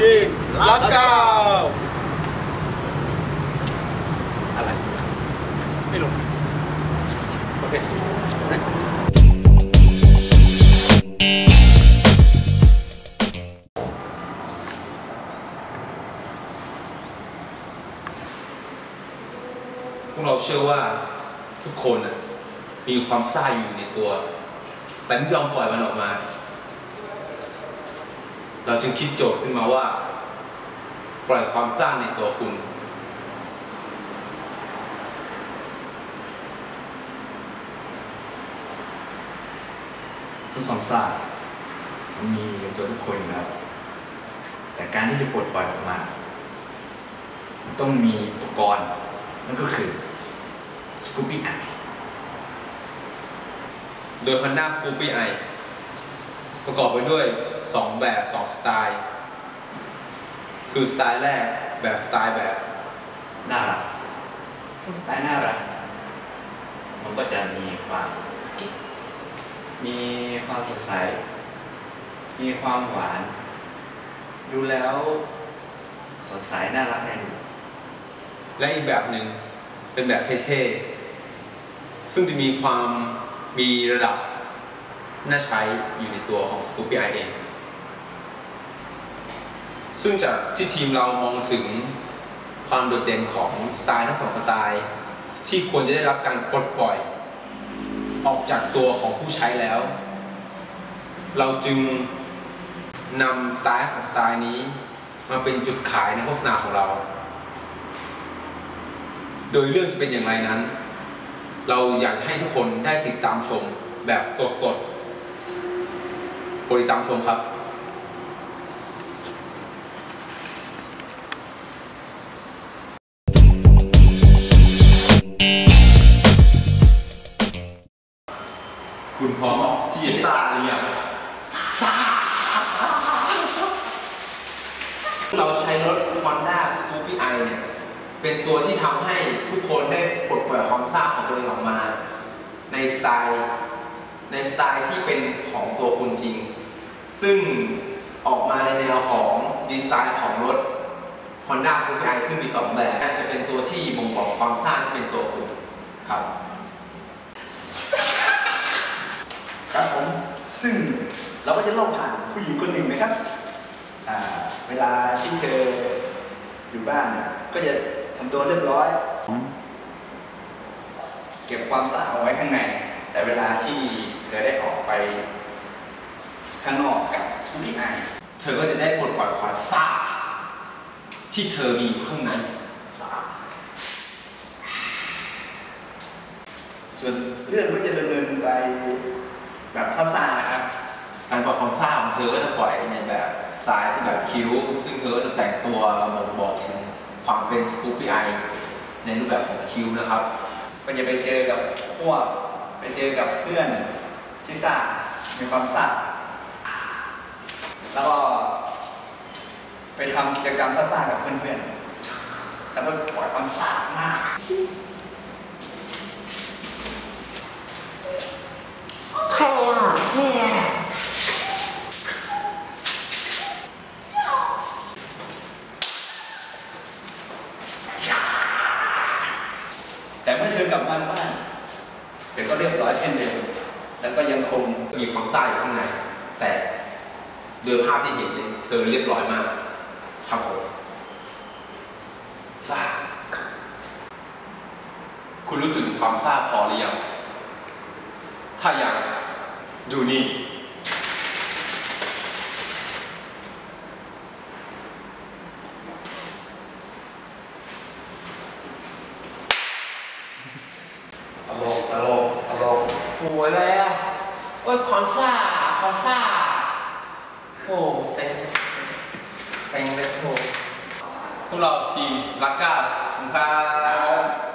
ทีมรักเก้าอะไร ไม่รู้โอเคพวกเราเชื่อว่าทุกคนน่ะมีความซ่าอยู่ในตัว แต่ไม่ยอมปล่อยมันออกมา เราจึงคิดโจทย์ขึ้นมาว่า ปล่อยความซ่างในตัวคุณ ซึ่งความซ่ามันมีอยู่ในตัวทุกคนอยู่แล้วแต่การที่จะปลดปล่อยออกมา มันต้องมีอุปกรณ์นั่นก็คือสกูปี้ไอโดย Honda Scoopy i ประกอบไปด้วย 2แบบ2สไตล์ คือสไตล์แรกแบบสไตล์แบบน่ารักซึ่งสไตล์น่ารักมันก็จะมีความกิ๊กมีความสดใส มีความหวาน ดูแล้วสดใสน่ารักแน่นอนและอีกแบบหนึ่งเป็นแบบเท่ๆ ซึ่งจะมีความมีระดับน่าใช้อยู่ในตัวของ Scoopy i เอง ซึ่งจากที่ทีมเรามองถึงความโดดเด่นของสไตล์ทั้งสองสไตล์ ที่ควรจะได้รับการปลดปล่อย ออกจากตัวของผู้ใช้แล้ว เราจึงนำสไตล์ของสไตล์นี้ มาเป็นจุดขายในโฆษณาของเรา โดยเรื่องจะเป็นอย่างไรนั้น เราอยากจะให้ทุกคนได้ติดตามชมแบบสดๆโปรดติดตามชมครับ มที่จะซ่าหรือยังเราใช้รถ Honda Scoopy i เนี่ย เป็นตัวที่ทำให้ทุกคนได้ปลดปล่อยความซ่าของตัวเองออกมา ในสไตล์ในสไตล์ที่เป็นของตัวคุณจริง ซึ่งออกมาในแนวของดีไซน์ของรถ Honda Scoopy i ซึ่งมี 2 แบบจะเป็นตัวที่บ่งบอกความซ่าที่เป็นตัวคุณครับผม ซึ่งเราก็จะเล่องผ่านผู้หญิงคนหนึ่งนะครับเวลาที่เธออยู่บ้านเนี่ยก็จะทำตัวเรียบร้อย เก็บความสะอาดเอาไว้ข้างใน แต่เวลาที่เธอได้ออกไปข้างนอกกับสกูบี้ไอเธอก็จะได้ปลดปล่อยความซ่าที่เธอมีอยู่ข้างในส่วนเรื่องก็จะดำเนินไป แบบซ่าๆนะครับ การปล่อยความซ่าของเธอก็จะปล่อยในแบบสไตล์ที่แบบคิ้ว ซึ่งเธอก็จะแต่งตัวบ่งบอกถึงความเป็นสกูปปี้ไอในรูปแบบของคิ้วนะครับก็จะไปเจอกับพวกไปเจอกับเพื่อนที่ซ่ามีความซ่าแล้วก็ไปทำกิจกรรมซ่าๆกับเพื่อนๆ แล้วก็ปล่อยความซ่ามาก ใครอะใครอะ แต่เมื่อเธอ กับมาบ้านแต่ก็เรียบร้อยเช่นเดิมแล้วก็ยังคงมีความซ่าอยู่ข้างใน แต่โดยภาพที่เห็นเธอเรียบร้อยมาก ครับผมซ่าคุณรู้สึกความซ่าพอหรือยัง ถ้ายังดูนี่ ตลกตลกตล กโอ้ยอะไรอะโอ้ยความซ่าความซ่าโอ้เซ็งเซ็งเลยโอ้พวกเราทีมลักก้าขอบคุณครับ